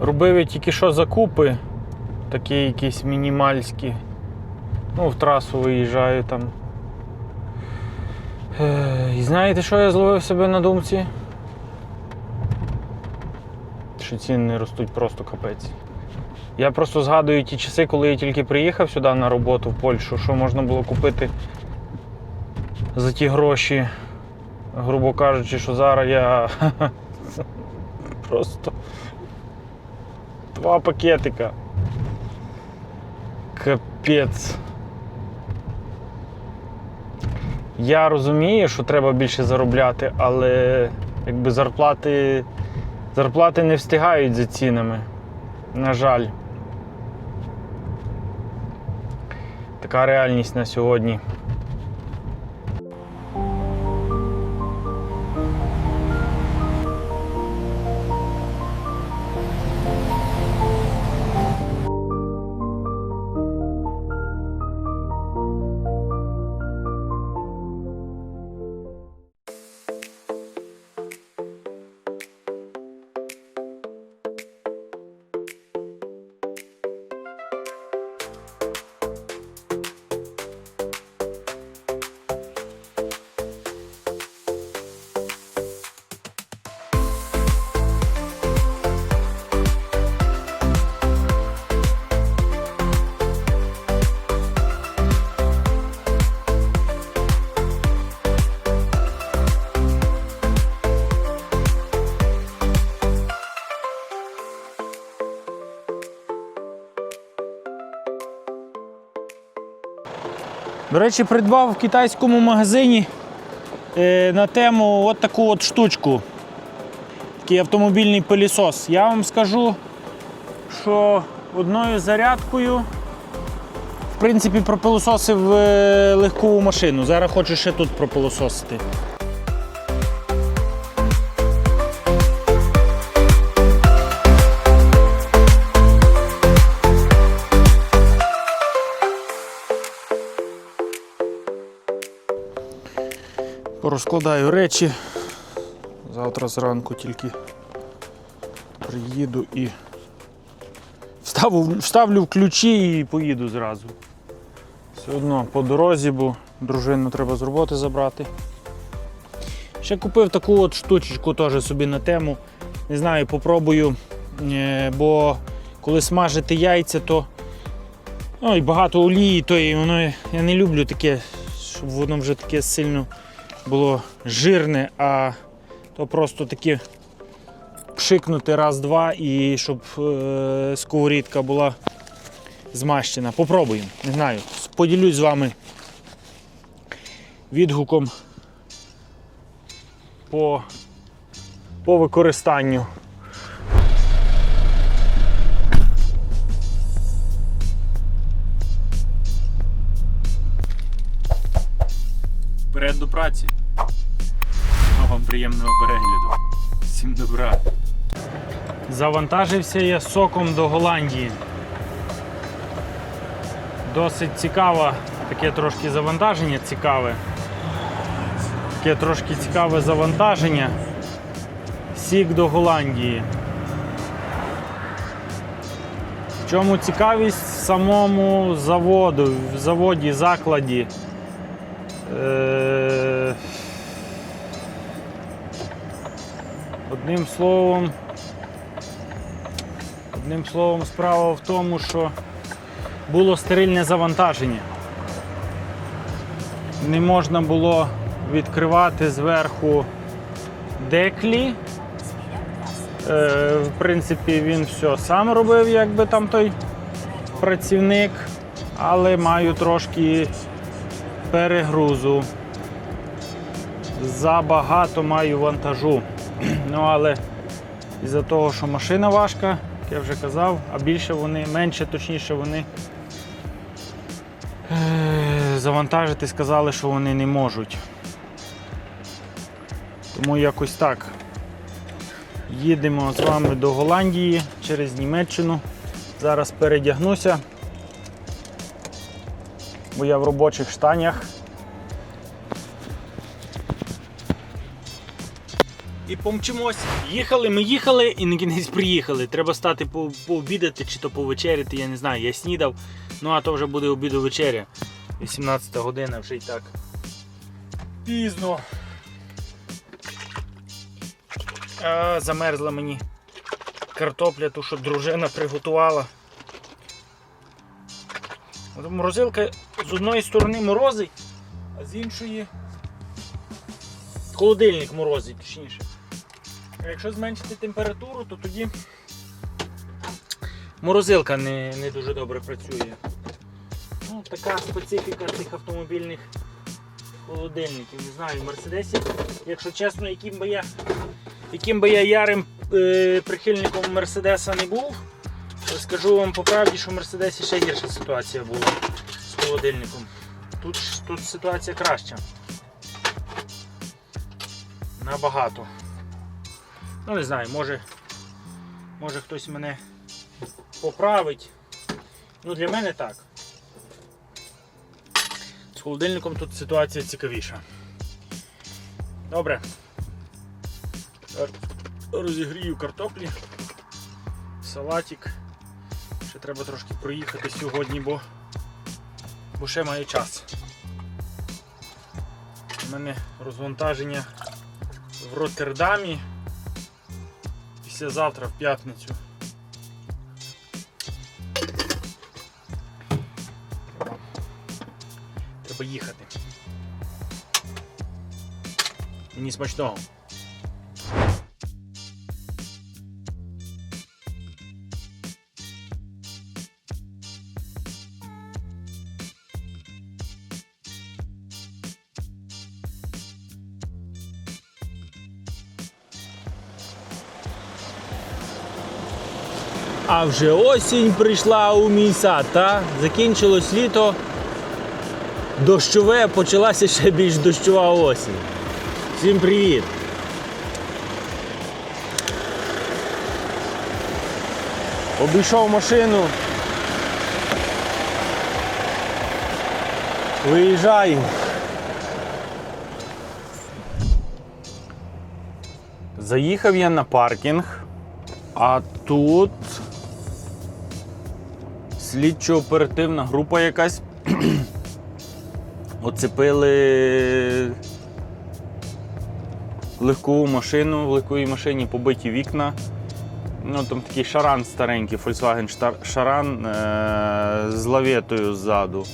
Робив я тільки що закупи, такі якісь мінімальські. Ну, в трасу виїжджаю там. І знаєте, що я зловив себе на думці? Що ціни ростуть просто капець. Я просто згадую ті часи, коли я тільки приїхав сюди на роботу в Польщу, що можна було купити за ті гроші, грубо кажучи, що зараз я просто два пакетика. Капець. Я розумію, що треба більше заробляти, але якби зарплати, зарплати не встигають за цінами. На жаль. Така реальність на сьогодні. До речі, придбав в китайському магазині е, на тему от таку от штучку. Такий автомобільний пилісос. Я вам скажу, що одною зарядкою в принципі пропилососив легку легкову машину. Зараз хочу ще тут пропилососити. Порозкладаю речі. Завтра зранку тільки приїду і вставу, вставлю ключі і поїду зразу. Все одно по дорозі, бо дружину треба з роботи забрати. Ще купив таку от штучечку теж собі на тему. Не знаю, попробую, е, бо коли смажити яйця, то ну, і багато олії, то і воно я не люблю таке, щоб воно вже таке сильно було жирне, а то просто таке пшикнути раз-два і щоб е, сковорідка була змащена. Попробуємо, не знаю. Поділюсь з вами відгуком по, по використанню. Вперед до праці. Ну, вам приємного перегляду. Всім добра. Завантажився я соком до Голландії. Досить цікаве, таке трошки завантаження цікаве. Таке трошки цікаве завантаження. Сік до Голландії. В чому цікавість в самому заводу, в заводі, закладі. Е, Одним словом, одним словом, справа в тому, що було стерильне завантаження. Не можна було відкривати зверху деклі. Е, в принципі, він все сам робив, якби там той працівник, але маю трошки перегрузу. Забагато маю вантажу. Ну, але із-за того, що машина важка, як я вже казав, а більше вони, менше точніше вони е, завантажити сказали, що вони не можуть. Тому якось так. Їдемо з вами до Голландії через Німеччину. Зараз передягнуся, бо я в робочих штанях. і помчимось. Їхали, ми їхали і на кінець приїхали. Треба стати по- пообідати чи то повечеряти, я не знаю. Я снідав. Ну а то вже буде обіду вечеря. 18 година вже й так. Пізно. А, замерзла мені картопля, ту, що дружина приготувала. Морозилка з одної сторони морозить, а з іншої холодильник морозить, точніше. А якщо зменшити температуру, то тоді морозилка не, не дуже добре працює. Ну, така специфіка цих автомобільних холодильників. Не знаю, в Мерседесі, якщо чесно, яким би я, яким би я ярим е, прихильником Мерседеса не був, то скажу вам по правді, що в Мерседесі ще гірша ситуація була холодильником. Тут, тут ситуація краща. Набагато. Ну не знаю, може, може хтось мене поправить. Ну для мене так. З холодильником тут ситуація цікавіша. Добре. Розігрію картоплі, салатик. Ще треба трошки проїхати сьогодні, бо, бо ще має час. У мене розвантаження в Роттердамі післязавтра в п'ятницю. Треба- їхати. Мені смачного. А вже осінь прийшла у мій сад, та? Закінчилось літо. Дощове, почалася ще більш дощова осінь. Всім привіт! Обійшов машину. Виїжджаю. Заїхав я на паркінг, а тут слідчо-оперативна група якась оцепили легкову машину, в легковій машині побиті вікна. Ну, там такий шаран старенький, Volkswagen шаран е- з лаветою ззаду.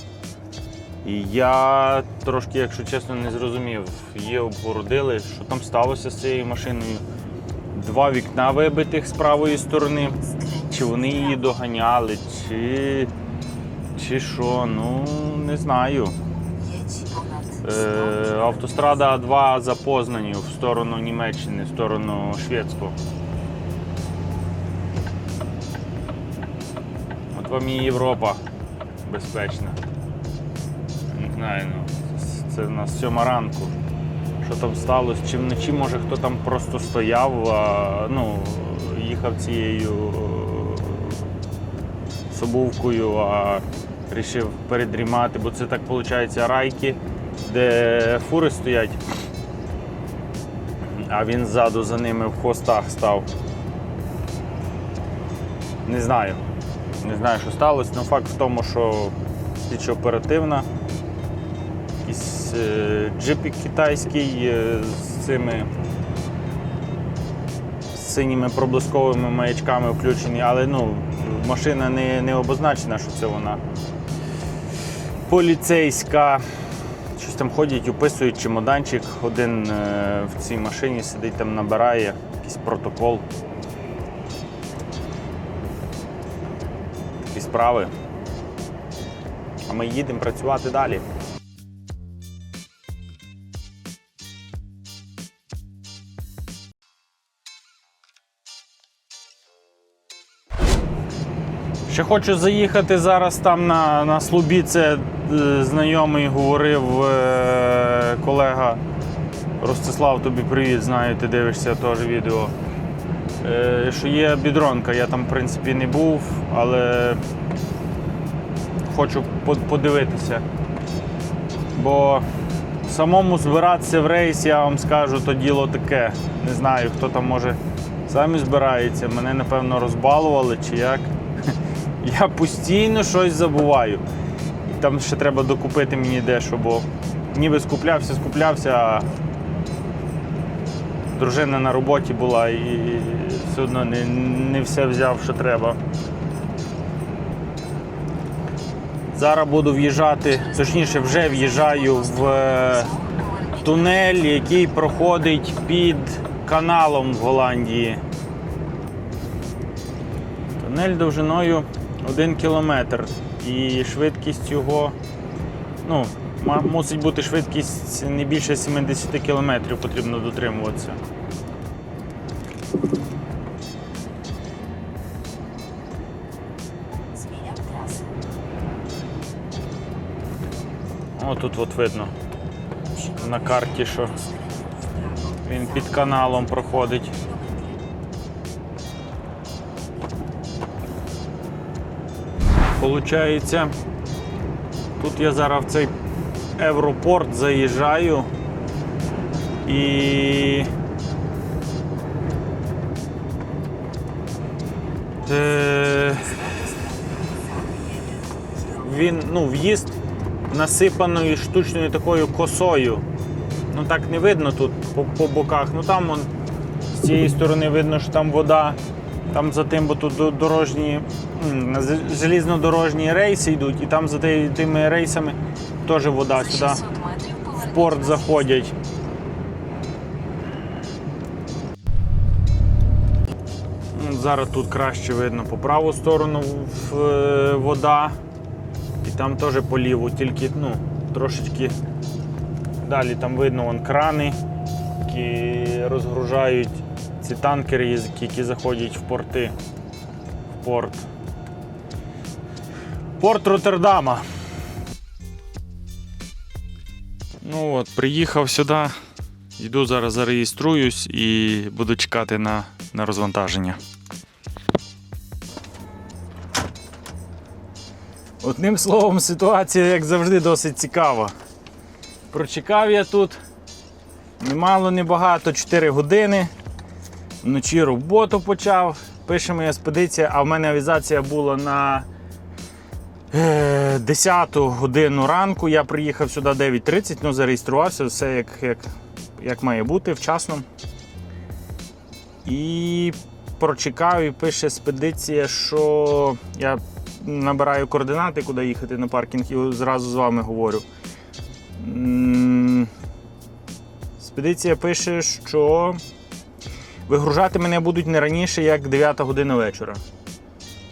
І я трошки, якщо чесно, не зрозумів. Її обгородили, що там сталося з цією машиною. Два вікна вибитих з правої сторони. Чи вони її доганяли, чи, чи що, ну не знаю. Е, автострада А2 за Познанів в сторону Німеччини, в сторону Шведську. От вам і Європа безпечна. Не знаю, ну, це в нас сьома ранку. Що там сталося? Чи вночі може хто там просто стояв, а, ну, їхав цією е, собовкою, а вирішив передрімати, бо це так виходить райки, де фури стоять, а він ззаду за ними в хвостах став. Не знаю. Не знаю, що сталося, але факт в тому, що слідчо оперативна. Якийсь е, джипік китайський е, з цими синіми проблисковими маячками включені, але ну, машина не, не обозначена, що це вона поліцейська. Щось там ходять, описують чемоданчик. Один е, в цій машині сидить, там набирає якийсь протокол. Такі справи. А ми їдемо працювати далі. Ще хочу заїхати зараз там на, на Слубі. Це е, знайомий говорив е, колега Ростислав, тобі привіт, знаю, ти дивишся теж відео. Е, що є бідронка, я там в принципі не був, але хочу подивитися. Бо самому збиратися в рейс, я вам скажу, то діло таке. Не знаю, хто там може самі збирається. Мене напевно розбалували чи як. Я постійно щось забуваю. Там ще треба докупити мені дещо, бо ніби скуплявся, скуплявся, а дружина на роботі була і все одно не, не все взяв, що треба. Зараз буду в'їжджати, точніше, вже в'їжджаю в е, тунель, який проходить під каналом в Голландії. Тунель довжиною 1 кілометр. І швидкість його, ну, мусить бути швидкість не більше 70 кілометрів потрібно дотримуватися. О, тут от видно на карті, що він під каналом проходить. Получається, тут я зараз в цей Европорт заїжджаю і. Е, він, ну, в'їзд насипаною штучною такою косою. Ну так не видно тут по, по боках. Ну там он, з цієї сторони видно, що там вода. Там за тим, бо тут дорожні, желізнодорожні рейси йдуть, і там за тими рейсами теж вода сюди в порт заходять. Зараз тут краще видно по праву сторону е, вода. І там теж по ліву, тільки ну, трошечки далі там видно вон крани, які розгружають ці танкери, які заходять в порти. В порт. Порт Роттердама. Ну от, приїхав сюди. Йду зараз зареєструюсь і буду чекати на, на розвантаження. Одним словом, ситуація, як завжди, досить цікава. Прочекав я тут немало, не багато, 4 години. Вночі роботу почав. Пише моя експедиція, а в мене авізація була на 10 годину ранку. Я приїхав сюди 9.30, ну зареєструвався, все як, як, як має бути вчасно. І прочекав і пише експедиція, що я набираю координати, куди їхати на паркінг, і зразу з вами говорю. М, Експедиція пише, що вигружати мене будуть не раніше, як 9 година вечора.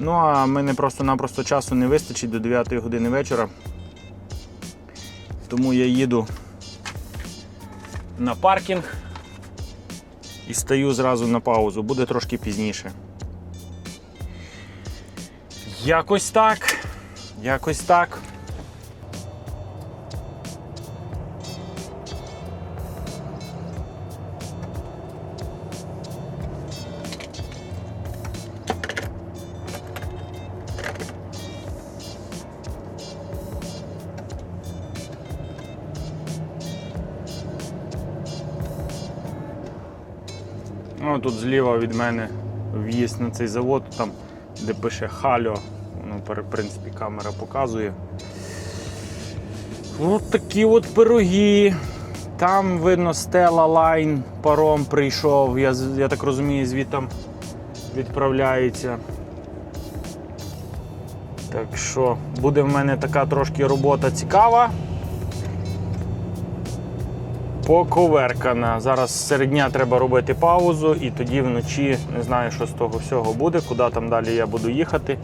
Ну, а мене просто-напросто часу не вистачить до 9 години вечора. Тому я їду на паркінг і стаю зразу на паузу. Буде трошки пізніше. Якось так. Якось так. Ну, тут зліва від мене в'їзд на цей завод, там, де пише Хальо. Ну, в принципі, камера показує. От такі от пироги. Там видно стела лайн, паром прийшов. Я, я так розумію, звідти відправляється. Так що буде в мене така трошки робота цікава. Поковеркана. Зараз серед дня треба робити паузу, і тоді вночі не знаю, що з того всього буде, куди там далі я буду їхати.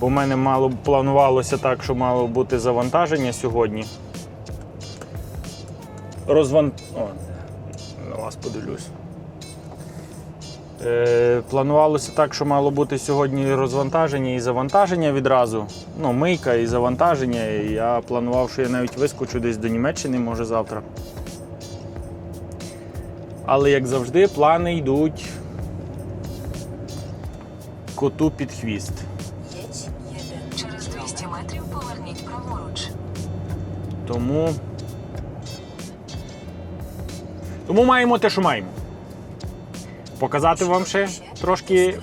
Бо в мене мало планувалося так, що мало бути завантаження сьогодні. Розван... О, на вас подивлюсь. Е, планувалося так, що мало бути сьогодні розвантаження і завантаження відразу. Ну, мийка і завантаження. Я планував, що я навіть вискочу десь до Німеччини, може завтра. Але як завжди, плани йдуть коту під хвіст. Через 200 метрів поверніть праворуч. Тому Тому маємо те, що маємо. Показати вам ще трошки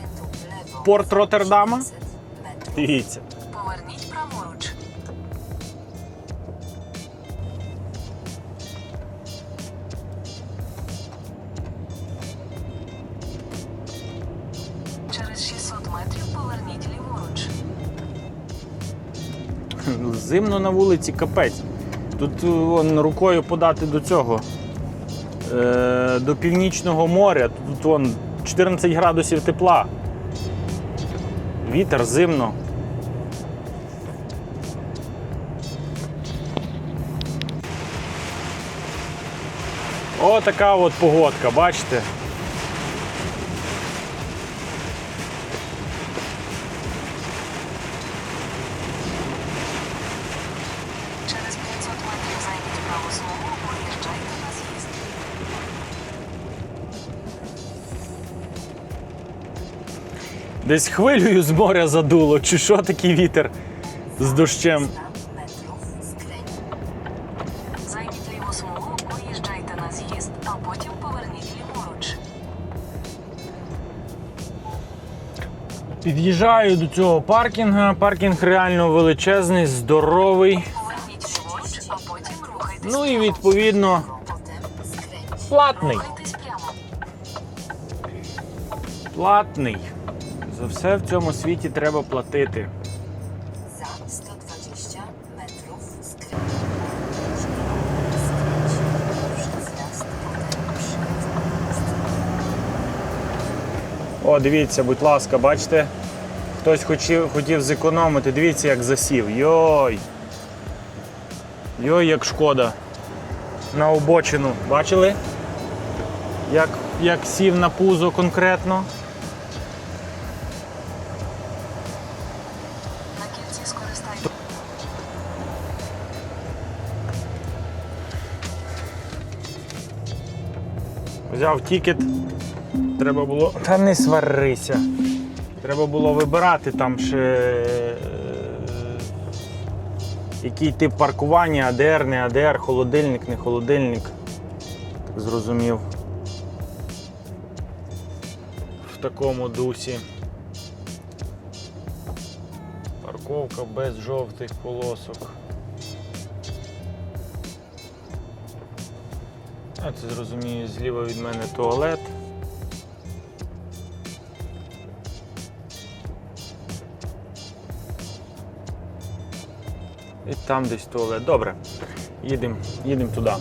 порт Роттердама. Дивіться. Зимно на вулиці капець. Тут е, вон, рукою подати до цього. Е, до північного моря. Тут вон, 14 градусів тепла. Вітер зимно. О, така от погодка, бачите? Десь хвилею з моря задуло, чи що такий вітер з дощем. 100 metrów skręć. Зайдіть ліву смугу, поїжджайте на з'їзд, а потім поверніть ліворуч. Під'їжджаю до цього паркінга. Паркінг реально величезний, здоровий. Поверніть ліворуч, а потім рухайтесь. Ну і відповідно платний. Рухайтесь прямо. Платний. За все в цьому світі треба платити. Za 120 metrów skręć. Skręć. Przez raz. Potem przyjazd. О, дивіться, будь ласка, бачите? Хтось хотів, хотів зекономити. Дивіться, як засів. Йой. Йой, як шкода. На обочину. Бачили? Як, як сів на пузо конкретно. Взяв тікет. Треба було. Та не сварися. Треба було вибирати там ще. е, Який тип паркування, АДР, не АДР, холодильник, не холодильник. Зрозумів. В такому дусі. Парковка без жовтих полосок. А це зрозумію, зліва від мене туалет. І там десь туалет. Добре. Їдемо їдем туди.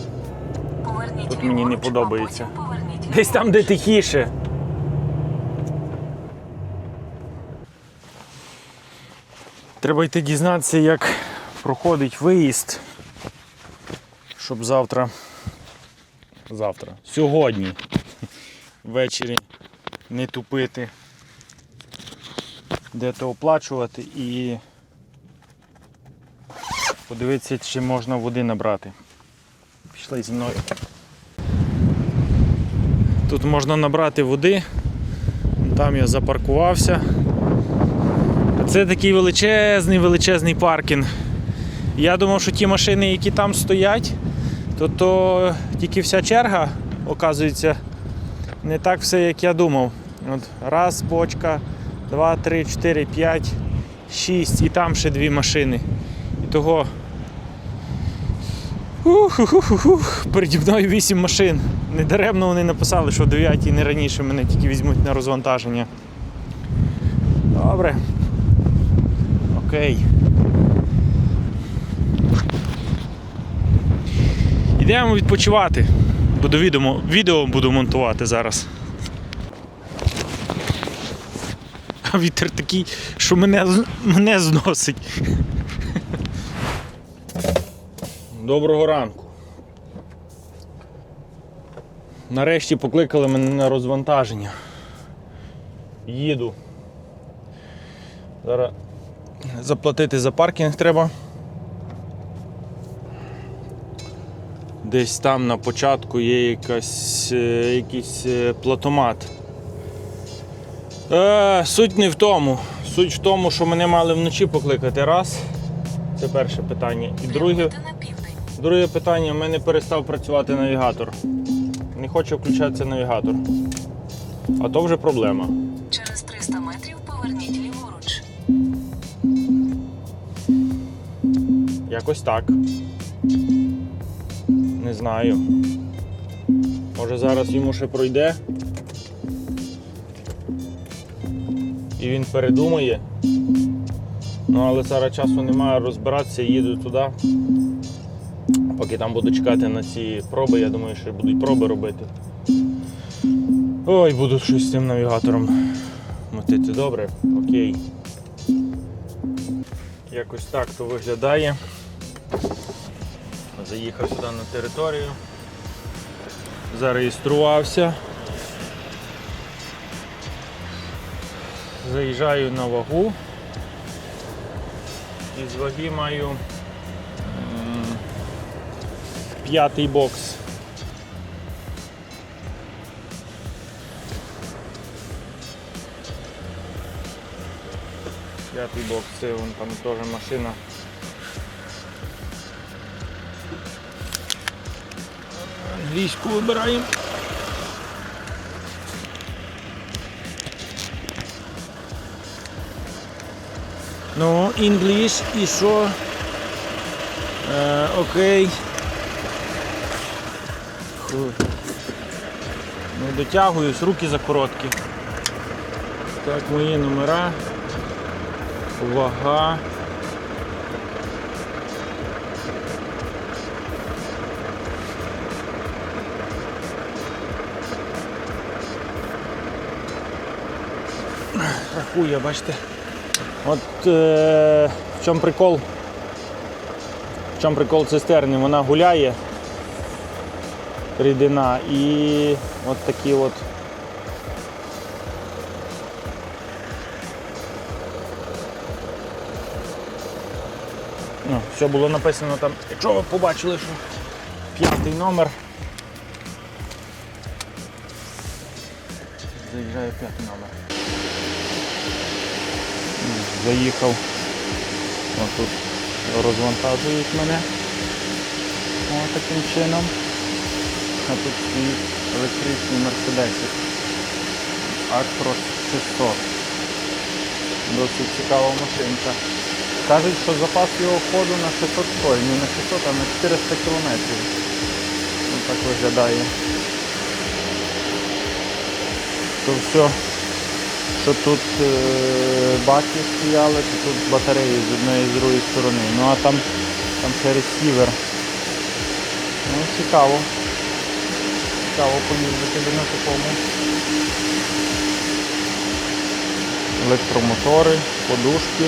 Поверніть Тут мені не подобається. Десь там, де тихіше. Треба йти дізнатися, як проходить виїзд, щоб завтра. Завтра. Сьогодні. Ввечері не тупити. Де то оплачувати і подивитися, чи можна води набрати. Пішли зі мною. Тут можна набрати води. Там я запаркувався. Це такий величезний, величезний паркінг. Я думав, що ті машини, які там стоять, то, то тільки вся черга, оказується, не так все, як я думав. От раз бочка, два, три, чотири, п'ять, шість, і там ще дві машини. І того. Ух-ух-ух-ух, переді мною вісім машин. Недаремно вони написали, що о 9 не раніше мене тільки візьмуть на розвантаження. Добре. Окей. Йдемо відпочивати. Буду відео, відео буду монтувати зараз. А вітер такий, що мене, мене зносить. Доброго ранку. Нарешті покликали мене на розвантаження. Їду. Зараз заплатити за паркінг треба. Десь там на початку є якась, е, якийсь е, платомат. Е, суть не в тому. Суть в тому, що мене мали вночі покликати раз. Це перше питання. І друге, друге питання, в мене перестав працювати навігатор. Не хоче включатися навігатор. А то вже проблема. Через 300 метрів поверніть ліворуч. Якось так. Не знаю. Може зараз йому ще пройде. І він передумає. Ну, але зараз часу немає розбиратися, їду туди. Поки там буду чекати на ці проби, я думаю, що будуть проби робити. Ой, буду щось з цим навігатором мотити. Добре, окей. Якось так то виглядає. Заїхав сюди на територію, зареєструвався. Заїжджаю на вагу. І з ваги маю п'ятий бокс. П'ятий бокс, це вон там теж машина. Англійську вибираємо. Ну, English і що? Е, окей. Ху. Не дотягуюсь, руки закороткі. Так, мої номера. Вага. Рахує, бачите. От е, в чому прикол? В чому прикол цистерни? Вона гуляє рідина і от такі от. Ну, все було написано там, якщо ви побачили, що п'ятий номер. Заїжджає п'ятий номер. Заїхав. Ось тут розвантажують мене. Ось таким чином. А тут стоїть електричний Мерседесик. Actros 600. Досить цікава машинка. Кажуть, що запас його ходу на 600 ой, не на 600, а на 400 кілометрів. Ось так виглядає. То все, що тут е, баки стояли, то тут батареї з одної і з другої сторони. Ну а там, там ще ресівер. Ну, цікаво. Цікаво поїздити на такому. Електромотори, подушки.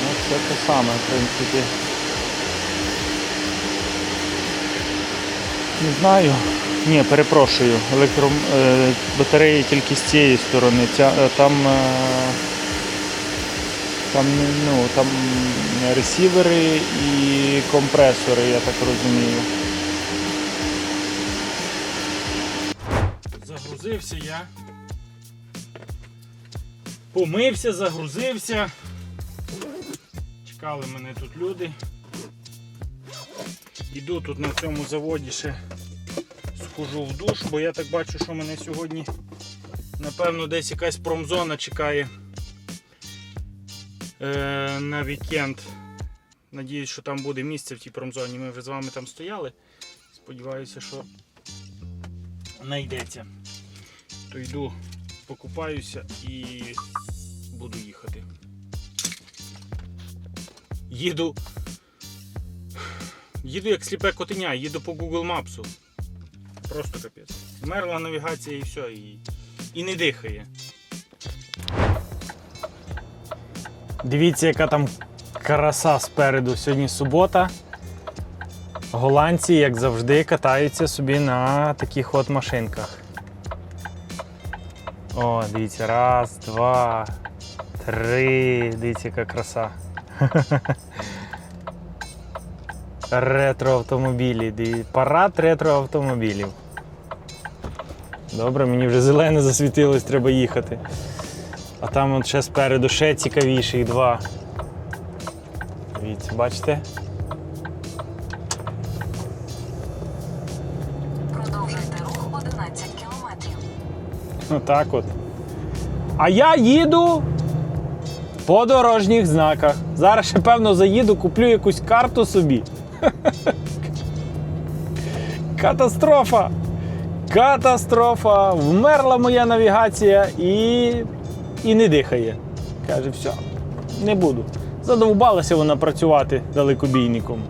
Ну, все те саме, в принципі. Не знаю. Ні, перепрошую. Електро... е, батареї тільки з цієї сторони. Ця, е, там, е, там, ну, там ресівери і компресори, я так розумію. Загрузився я. Помився, загрузився. Чекали мене тут люди. Іду тут на цьому заводі ще схожу в душ, бо я так бачу, що мене сьогодні, напевно, десь якась промзона чекає е, на вікенд. Надіюсь, що там буде місце в тій промзоні. Ми вже з вами там стояли. Сподіваюся, що знайдеться. То йду, покупаюся і буду їхати. Їду. Їду як сліпе котеня, їду по Google Maps. Просто капець. Мерла навігація і все, і, і не дихає. Дивіться, яка там краса спереду. Сьогодні субота. Голландці, як завжди, катаються собі на таких от машинках. О, дивіться, раз, два, три. Дивіться, яка краса. Ретро-автомобілі. Парад ретро-автомобілів. Добре, мені вже зелене засвітилось, треба їхати. А там от ще спереду ще цікавіших два. Дивіться, бачите? Продовжуйте рух 11 кілометрів. Отак от. А я їду по дорожніх знаках. Зараз ще, певно, заїду, куплю якусь карту собі. Катастрофа! Катастрофа! Вмерла моя навігація і, і не дихає. Каже, все, не буду. Задовбалася вона працювати далекобійником.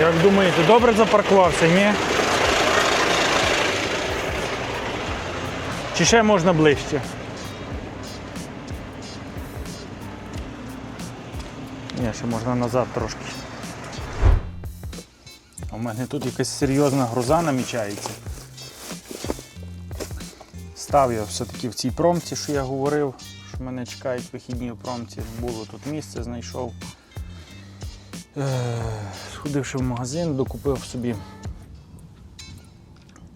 Як думаєте, добре запаркувався, ні? Чи ще можна ближче? Ні, ще можна назад трошки. У мене тут якась серйозна гроза намічається. Став я все-таки в цій промці, що я говорив, що мене чекають вихідні у промці. Було тут місце, знайшов. Е, Сходивши в магазин, докупив собі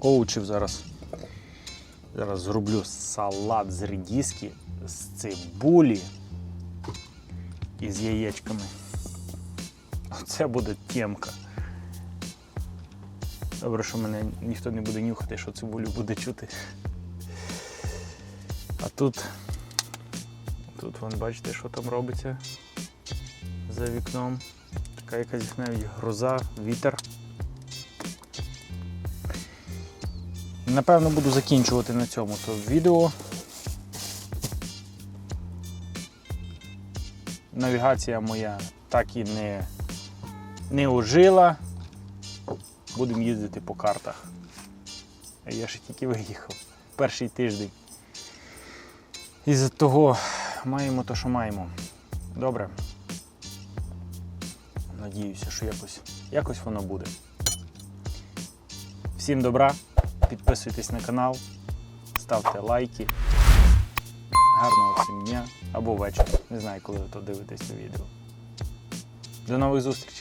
овочів зараз. Зараз зроблю салат з редіски, з цибулі і з яєчками. Оце буде темка. Добре, що мене ніхто не буде нюхати, що цибулю буде чути. А тут, тут вон бачите, що там робиться за вікном. Така якась навіть гроза, вітер. Напевно, буду закінчувати на цьому то відео. Навігація моя так і не, не ожила. Будемо їздити по картах. Я ще тільки виїхав. Перший тиждень. І з того маємо то, що маємо. Добре. Надіюся, що якось, якось воно буде. Всім добра, підписуйтесь на канал, ставте лайки. Гарного дня або вечора. Не знаю, коли ви то дивитесь це відео. До нових зустрічей!